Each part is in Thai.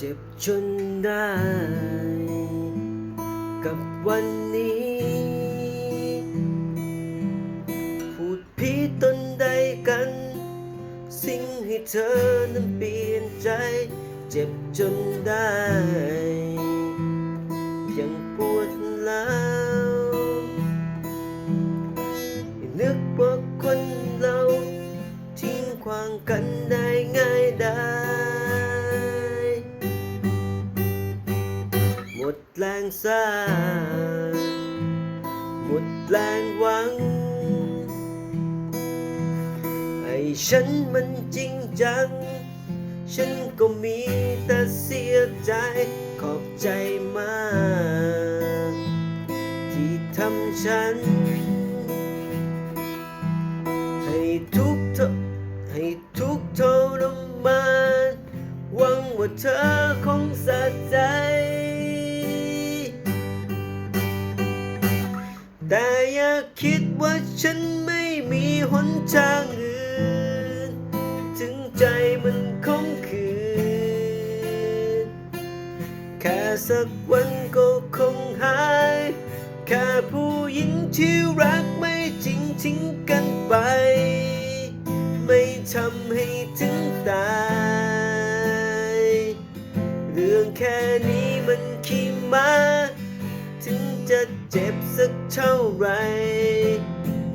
จ็บจนได้ กับวันนี้ พูดพีตนใดกัน สิ่งให้เธอนั้นเปลี่ยนใจ เจ็บจนได้ ยังปวดแล้วนึกว่าคนเรา ทิ้งควางกันได้ง่าย แรงสร้างหมดแรงหวัง ไอ้ฉันมันจริงจัง ฉันก็มีแต่เสียใจขอบใจมาก ที่ทำฉัน ให้ทุกข์ทให้ทุกข์ทรมานหวังว่าเธอคงสะใจ อย่าคิดว่าฉันไม่มีหนทางอื่น ถึงใจมันคงคืน แค่สักวันก็คงหาย แค่ผู้หญิงที่รักไม่จริงทิ้งกันไป ไม่ทำให้ถึงตาย เรื่องแค่นี้มันขี้มา ถึงจะเจ็บสักเท่าไร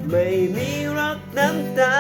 ไม่มีรักน้ำตา